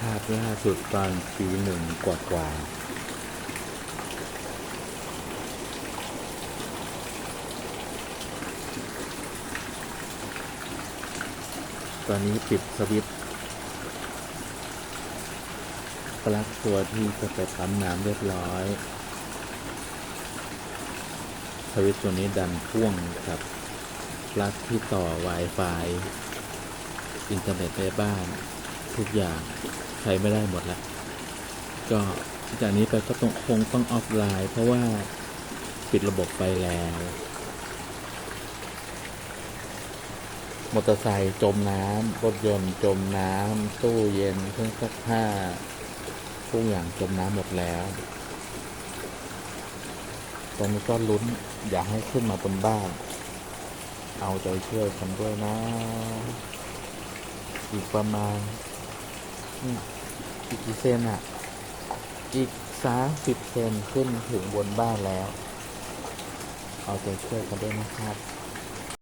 ภาพล่าสุดตอนปีหนึ่งกว่ากว่าตอนนี้ปิดสวิตช์ปลั๊กตัวที่จะไปปั๊มน้ำเรียบร้อย สวิตช์ตัวนี้ดันพ่วงกับปลั๊กที่ต่อ Wi-Fi อินเทอร์เน็ตในบ้านทุกอย่าง ใช้ไม่ได้หมดแล้ว ก็จากนี้ไปก็ต้องคงต้องออฟไลน์ เพราะว่าปิดระบบไปแล้วมอเตอร์ไซค์จมน้ำรถยนต์จมน้ำตู้เย็นเครื่องซักผ้าทุกอย่างจมน้ำหมดแล้วตอนนี้ก็ลุ้นอยากให้ขึ้นมาบนบ้าน เอาใจช่วยกันด้วยนะ อีกประมาณ อีกกี่เซนอะ อีกสามสิบเซนขึ้นถึงบนบ้านแล้ว เอาใจช่วยกันด้วยนะครับ